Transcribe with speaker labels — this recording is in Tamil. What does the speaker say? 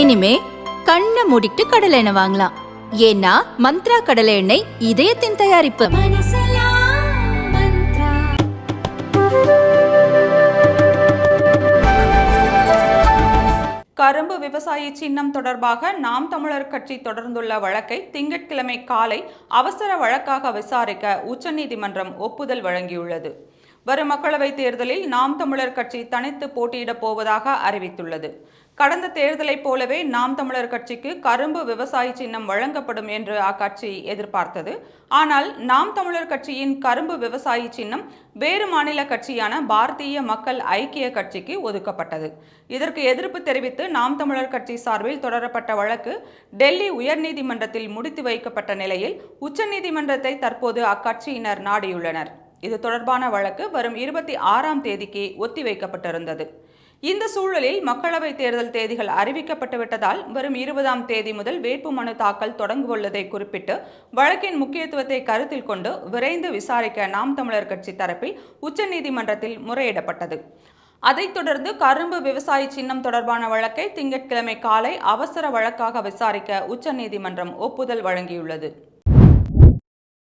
Speaker 1: இனிமே கண்ணை மூடிட்டு கடலை எண்ணெய் வாங்கலாம். ஏன்னா மந்த்ரா கடலை எண்ணெய் இதயத்தின் தயாரிப்பு.
Speaker 2: கரும்பு விவசாயி சின்னம் தொடர்பாக நாம் தமிழர் கட்சி தொடர்ந்துள்ள வழக்கை திங்கட்கிழமை காலை அவசர வழக்காக விசாரிக்க உச்சநீதிமன்றம் ஒப்புதல் வழங்கியுள்ளது. வரும் மக்களவைத் தேர்தலில் நாம் தமிழர் கட்சி தனித்து போட்டியிடப் போவதாக அறிவித்துள்ளது. கடந்த தேர்தலைப் போலவே நாம் தமிழர் கட்சிக்கு கரும்பு விவசாயி சின்னம் வழங்கப்படும் என்று அக்கட்சி எதிர்பார்த்தது. ஆனால் நாம் தமிழர் கட்சியின் கரும்பு விவசாயி சின்னம் வேறு மாநில கட்சியான பாரதிய மக்கள் ஐக்கிய கட்சிக்கு ஒதுக்கப்பட்டது. இதற்கு எதிர்ப்பு தெரிவித்து நாம் தமிழர் கட்சி சார்பில் தொடரப்பட்ட வழக்கு டெல்லி உயர்நீதிமன்றத்தில் முடித்து வைக்கப்பட்ட நிலையில் உச்சநீதிமன்றத்தை தற்போது அக்கட்சியினர் நாடியுள்ளனர். இது தொடர்பான வழக்கு வரும் இருபத்தி ஆறாம் தேதிக்கு ஒத்திவைக்கப்பட்டிருந்தது. இந்த சூழலில் மக்களவைத் தேர்தல் தேதிகள் அறிவிக்கப்பட்டுவிட்டதால் வரும் இருபதாம் தேதி முதல் வேட்புமனு தாக்கல் தொடங்கவுள்ளதை குறிப்பிட்டு வழக்கின் முக்கியத்துவத்தை கருத்தில் கொண்டு விரைந்து விசாரிக்க நாம் தமிழர் கட்சி தரப்பில் உச்சநீதிமன்றத்தில் முறையிடப்பட்டது. அதைத் தொடர்ந்து கரும்பு விவசாயி சின்னம் தொடர்பான வழக்கை திங்கட்கிழமை காலை அவசர வழக்காக விசாரிக்க உச்சநீதிமன்றம் ஒப்புதல் வழங்கியுள்ளது.